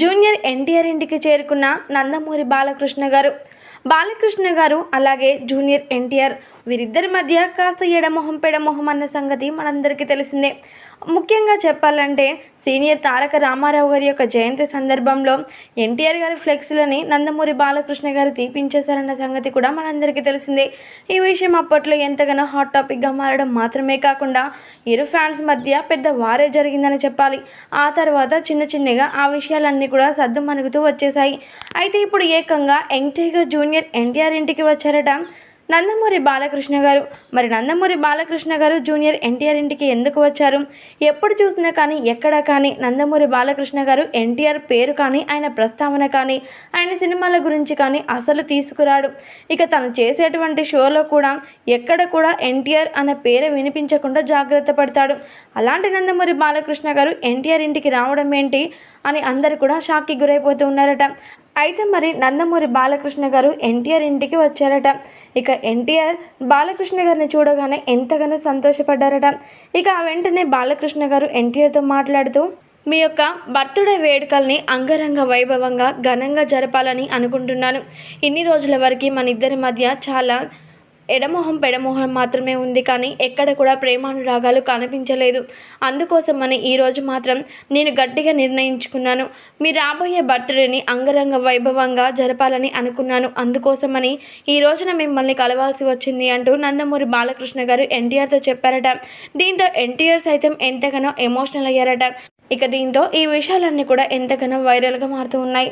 Junior NTR ఇంటికి చేరుకున్న నందమూరి బాలకృష్ణ గారు. బాలకృష్ణ గారు అలాగే జూనియర్ ఎన్టీఆర్ వీరిద్దరి మధ్య కాస్త ఎడమొహం పెడమొహం అన్న సంగతి మనందరికీ తెలిసిందే. ముఖ్యంగా చెప్పాలంటే సీనియర్ తారక రామారావు గారి యొక్క జయంతి సందర్భంలో ఎన్టీఆర్ గారి ఫ్లెక్స్లని నందమూరి బాలకృష్ణ గారు తీపించేశారన్న సంగతి కూడా మనందరికీ తెలిసిందే. ఈ విషయం అప్పట్లో ఎంతగానో హాట్ టాపిక్గా మారడం మాత్రమే కాకుండా ఇరు ఫ్యాన్స్ మధ్య పెద్ద వారే జరిగిందని చెప్పాలి. ఆ తర్వాత చిన్న చిన్నగా ఆ విషయాలన్నీ కూడా సర్దు మనుగుతూ వచ్చేసాయి అయితే ఇప్పుడు ఏకంగా యంగ్ టైగర్ జూనియర్ ఎన్టీఆర్ ఇంటికి వచ్చారట. నందమూరి బాలకృష్ణ గారు. మరి నందమూరి బాలకృష్ణ గారు జూనియర్ ఎన్టీఆర్ ఇంటికి ఎందుకు వచ్చారు? ఎప్పుడు చూసినా కానీ ఎక్కడ కానీ నందమూరి బాలకృష్ణ గారు ఎన్టీఆర్ పేరు కానీ ఆయన ప్రస్తావన కానీ ఆయన సినిమాల గురించి కానీ అసలు తీసుకురాడు. ఇక తను చేసేటువంటి షోలో కూడా ఎక్కడ కూడా ఎన్టీఆర్ అనే పేరు వినిపించకుండా జాగ్రత్త పడతాడు. అలాంటి నందమూరి బాలకృష్ణ గారు ఎన్టీఆర్ ఇంటికి రావడం ఏంటి? అని అందరు కూడా షాక్కి గురైపోతూ ఉన్నారట. అయితే మరి నందమూరి బాలకృష్ణ గారు ఎన్టీఆర్ ఇంటికి వచ్చారట. ఇక ఎన్టీఆర్ బాలకృష్ణ గారిని చూడగానే ఎంతగానో సంతోషపడ్డారట. ఇక ఆ వెంటనే బాలకృష్ణ గారు ఎన్టీఆర్తో మాట్లాడుతూ మీ యొక్క బర్త్డే వేడుకల్ని అంగరంగ వైభవంగా ఘనంగా జరపాలని అనుకుంటున్నాను. ఇన్ని రోజుల వరకు మన ఇద్దరి మధ్య చాలా ఎడమొహం పెడమొహం మాత్రమే ఉంది కానీ ఎక్కడ కూడా ప్రేమానురాగాలు కనిపించలేదు. అందుకోసమని ఈరోజు మాత్రం నేను గట్టిగా నిర్ణయించుకున్నాను. మీ రాబోయే బర్త్డేని అంగరంగ వైభవంగా జరపాలని అనుకున్నాను. అందుకోసమని ఈ రోజున మిమ్మల్ని కలవాల్సి వచ్చింది అంటూ నందమూరి బాలకృష్ణ గారు ఎన్టీఆర్తో చెప్పారట. దీంతో ఎన్టీఆర్ సైతం ఎంతగానో ఎమోషనల్ అయ్యారట. ఇక దీంతో ఈ విషయాలన్నీ కూడా ఎంతగానో వైరల్గా మారుతూ ఉన్నాయి.